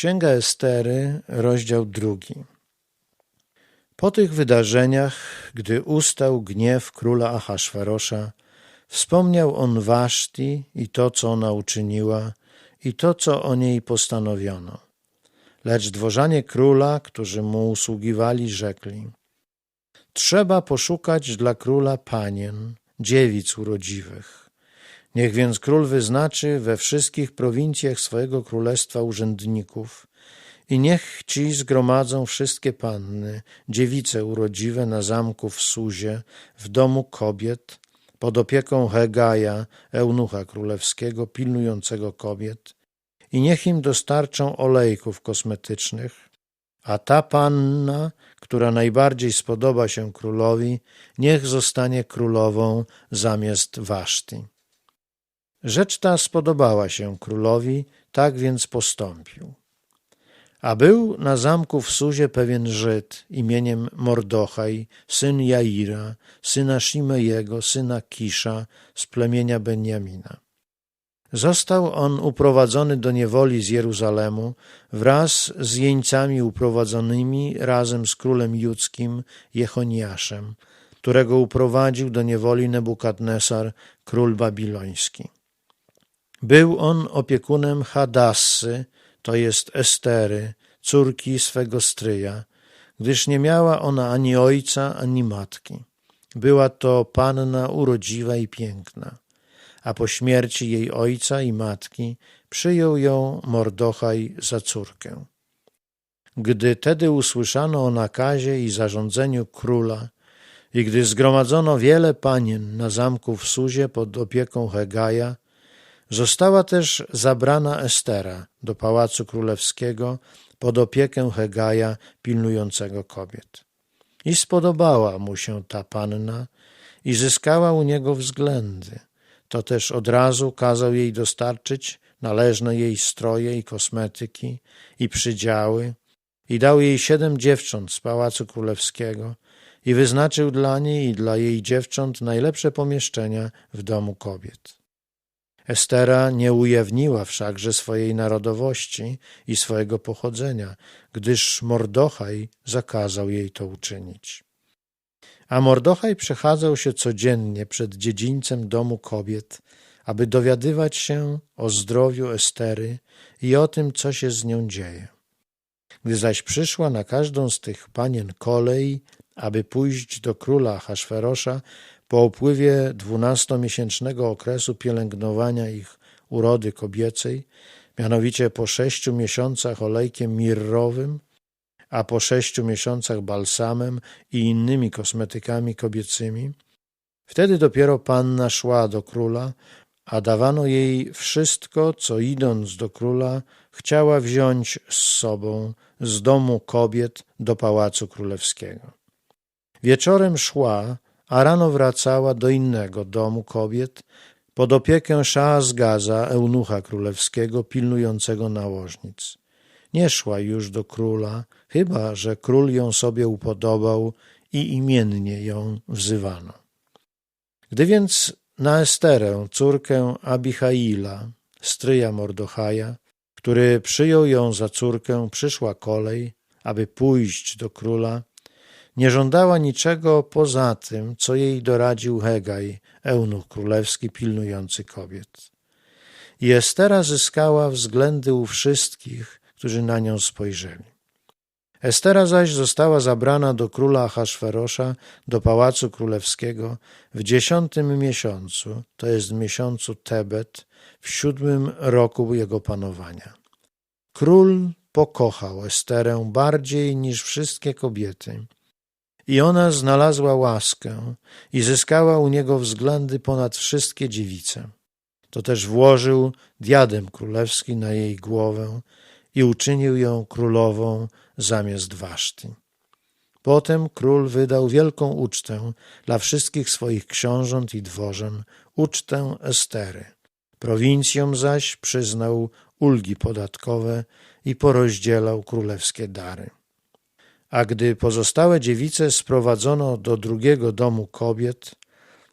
Księga Estery, rozdział drugi. Po tych wydarzeniach, gdy ustał gniew króla Ahasferosza, wspomniał on Waszti i to, co ona uczyniła, i to, co o niej postanowiono. Lecz dworzanie króla, którzy mu usługiwali, rzekli: Trzeba poszukać dla króla panien, dziewic urodziwych Niech więc król wyznaczy we wszystkich prowincjach swojego królestwa urzędników i niech ci zgromadzą wszystkie panny, dziewice urodziwe na zamku w Suzie, w domu kobiet, pod opieką Hegaja, eunucha królewskiego, pilnującego kobiet, i niech im dostarczą olejków kosmetycznych, a ta panna, która najbardziej spodoba się królowi, niech zostanie królową zamiast Waszty. Rzecz ta spodobała się królowi, tak więc postąpił. A był na zamku w Suzie pewien Żyd imieniem Mordochaj, syn Jaira, syna Shimejego, syna Kisza z plemienia Benjamina. Został on uprowadzony do niewoli z Jeruzalemu wraz z jeńcami uprowadzonymi razem z królem judzkim Jechoniaszem, którego uprowadził do niewoli Nebukadnesar, król babiloński. Był on opiekunem Hadassy, to jest Estery, córki swego stryja, gdyż nie miała ona ani ojca, ani matki. Była to panna urodziwa i piękna, a po śmierci jej ojca i matki przyjął ją Mordochaj za córkę. Gdy tedy usłyszano o nakazie i zarządzeniu króla i gdy zgromadzono wiele panien na zamku w Suzie pod opieką Hegaja, Została też zabrana Estera do pałacu królewskiego pod opiekę Hegaja pilnującego kobiet. I spodobała mu się ta panna i zyskała u niego względy. To też od razu kazał jej dostarczyć należne jej stroje i kosmetyki i przydziały i dał jej siedem dziewcząt z pałacu królewskiego i wyznaczył dla niej i dla jej dziewcząt najlepsze pomieszczenia w domu kobiet. Estera nie ujawniła wszakże swojej narodowości i swojego pochodzenia, gdyż Mordochaj zakazał jej to uczynić. A Mordochaj przechadzał się codziennie przed dziedzińcem domu kobiet, aby dowiadywać się o zdrowiu Estery i o tym, co się z nią dzieje. Gdy zaś przyszła na każdą z tych panien kolej, aby pójść do króla Haszferosza, po upływie dwunastomiesięcznego okresu pielęgnowania ich urody kobiecej, mianowicie po sześciu miesiącach olejkiem mirrowym, a po sześciu miesiącach balsamem i innymi kosmetykami kobiecymi, wtedy dopiero panna szła do króla, a dawano jej wszystko, co idąc do króla chciała wziąć z sobą z domu kobiet do pałacu królewskiego. Wieczorem szła, a rano wracała do innego domu kobiet pod opiekę Szaazgaza, eunucha królewskiego, pilnującego nałożnic. Nie szła już do króla, chyba że król ją sobie upodobał i imiennie ją wzywano. Gdy więc na Esterę, córkę Abichaila, stryja Mordochaja, który przyjął ją za córkę, przyszła kolej, aby pójść do króla, nie żądała niczego poza tym, co jej doradził Hegaj, eunuch królewski pilnujący kobiet. I Estera zyskała względy u wszystkich, którzy na nią spojrzeli. Estera zaś została zabrana do króla Ahasferosza, do pałacu królewskiego w dziesiątym miesiącu, to jest miesiącu Tebet, w siódmym roku jego panowania. Król pokochał Esterę bardziej niż wszystkie kobiety i ona znalazła łaskę i zyskała u niego względy ponad wszystkie dziewice. To też włożył diadem królewski na jej głowę i uczynił ją królową zamiast Waszty. Potem król wydał wielką ucztę dla wszystkich swoich książąt i dworzan, ucztę Estery. Prowincjom zaś przyznał ulgi podatkowe i porozdzielał królewskie dary. A gdy pozostałe dziewice sprowadzono do drugiego domu kobiet,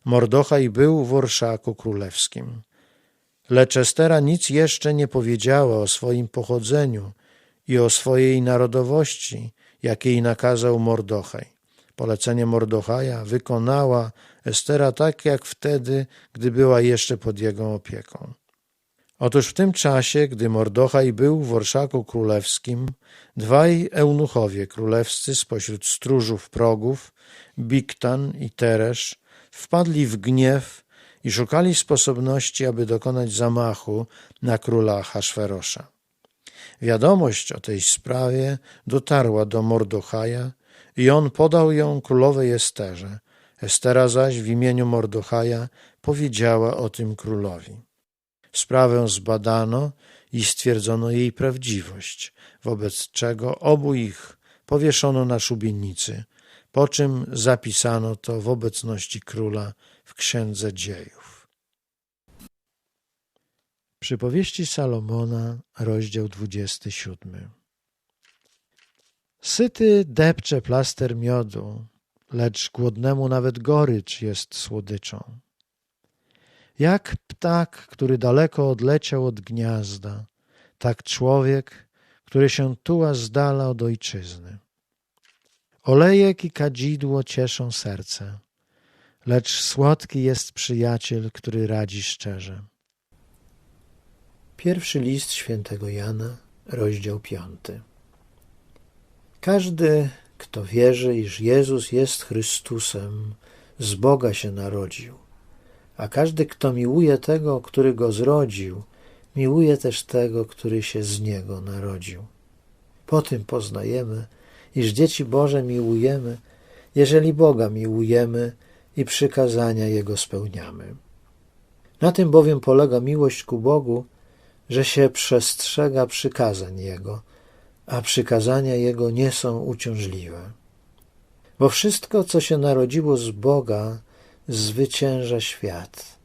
Mordochaj był w orszaku królewskim. Lecz Estera nic jeszcze nie powiedziała o swoim pochodzeniu i o swojej narodowości, jakiej nakazał Mordochaj. Polecenie Mordochaja wykonała Estera tak jak wtedy, gdy była jeszcze pod jego opieką. Otóż w tym czasie, gdy Mordochaj był w orszaku królewskim, dwaj eunuchowie królewscy spośród stróżów progów, Biktan i Teresz, wpadli w gniew i szukali sposobności, aby dokonać zamachu na króla Haszferosza. Wiadomość o tej sprawie dotarła do Mordochaja i on podał ją królowej Esterze. Estera zaś w imieniu Mordochaja powiedziała o tym królowi. Sprawę zbadano i stwierdzono jej prawdziwość, wobec czego obu ich powieszono na szubienicy, po czym zapisano to w obecności króla w Księdze Dziejów. Przypowieści Salomona, rozdział 27. Syty depcze plaster miodu, lecz głodnemu nawet gorycz jest słodyczą. Jak ptak, który daleko odleciał od gniazda, tak człowiek, który się tuła z dala od ojczyzny. Olejek i kadzidło cieszą serce, lecz słodki jest przyjaciel, który radzi szczerze. Pierwszy list świętego Jana, rozdział piąty. Każdy, kto wierzy, iż Jezus jest Chrystusem, z Boga się narodził. A każdy, kto miłuje tego, który go zrodził, miłuje też tego, który się z niego narodził. Po tym poznajemy, iż dzieci Boże miłujemy, jeżeli Boga miłujemy i przykazania Jego spełniamy. Na tym bowiem polega miłość ku Bogu, że się przestrzega przykazań Jego, a przykazania Jego nie są uciążliwe. Bo wszystko, co się narodziło z Boga, zwycięża świat,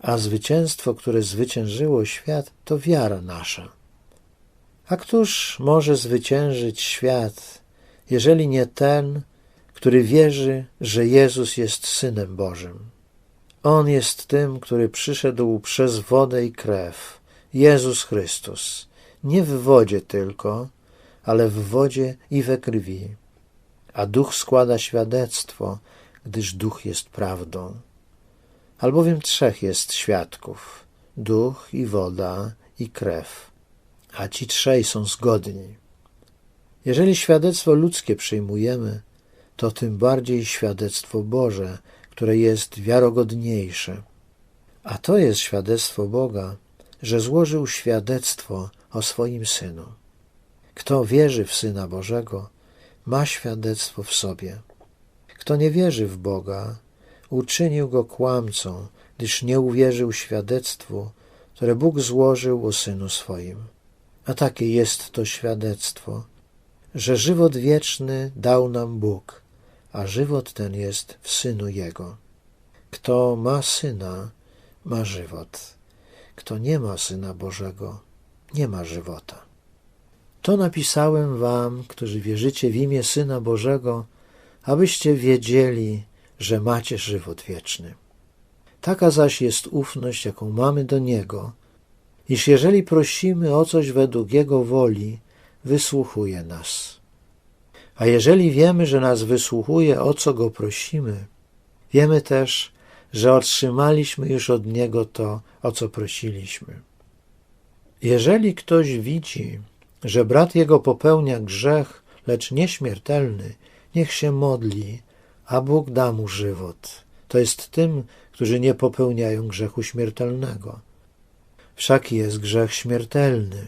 a zwycięstwo, które zwyciężyło świat, to wiara nasza. A któż może zwyciężyć świat, jeżeli nie ten, który wierzy, że Jezus jest Synem Bożym? On jest tym, który przyszedł przez wodę i krew, Jezus Chrystus, nie w wodzie tylko, ale w wodzie i we krwi. A duch składa świadectwo, gdyż duch jest prawdą. Albowiem trzech jest świadków: duch i woda i krew, a ci trzej są zgodni. Jeżeli świadectwo ludzkie przyjmujemy, to tym bardziej świadectwo Boże, które jest wiarogodniejsze. A to jest świadectwo Boga, że złożył świadectwo o swoim Synu. Kto wierzy w Syna Bożego, ma świadectwo w sobie. Kto nie wierzy w Boga, uczynił go kłamcą, gdyż nie uwierzył świadectwu, które Bóg złożył o Synu swoim. A takie jest to świadectwo, że żywot wieczny dał nam Bóg, a żywot ten jest w Synu Jego. Kto ma Syna, ma żywot. Kto nie ma Syna Bożego, nie ma żywota. To napisałem wam, którzy wierzycie w imię Syna Bożego, abyście wiedzieli, że macie żywot wieczny. Taka zaś jest ufność, jaką mamy do Niego, iż jeżeli prosimy o coś według Jego woli, wysłuchuje nas. A jeżeli wiemy, że nas wysłuchuje, o co Go prosimy, wiemy też, że otrzymaliśmy już od Niego to, o co prosiliśmy. Jeżeli ktoś widzi, że brat jego popełnia grzech, lecz nieśmiertelny, niech się modli, a Bóg da mu żywot. To jest tym, którzy nie popełniają grzechu śmiertelnego. Wszak jest grzech śmiertelny.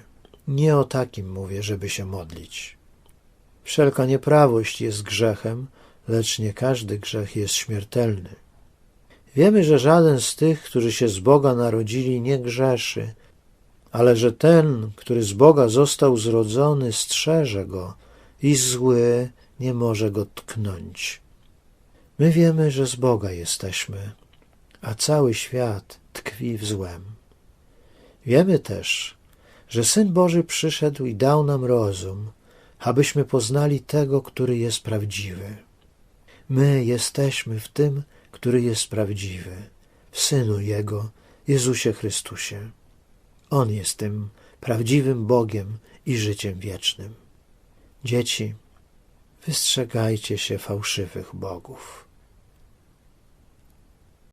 Nie o takim mówię, żeby się modlić. Wszelka nieprawość jest grzechem, lecz nie każdy grzech jest śmiertelny. Wiemy, że żaden z tych, którzy się z Boga narodzili, nie grzeszy, ale że ten, który z Boga został zrodzony, strzeże go i zły nie może go tknąć. My wiemy, że z Boga jesteśmy, a cały świat tkwi w złem. Wiemy też, że Syn Boży przyszedł i dał nam rozum, abyśmy poznali tego, który jest prawdziwy. My jesteśmy w tym, który jest prawdziwy, w Synu Jego, Jezusie Chrystusie. On jest tym prawdziwym Bogiem i życiem wiecznym. Dzieci, wystrzegajcie się fałszywych bogów.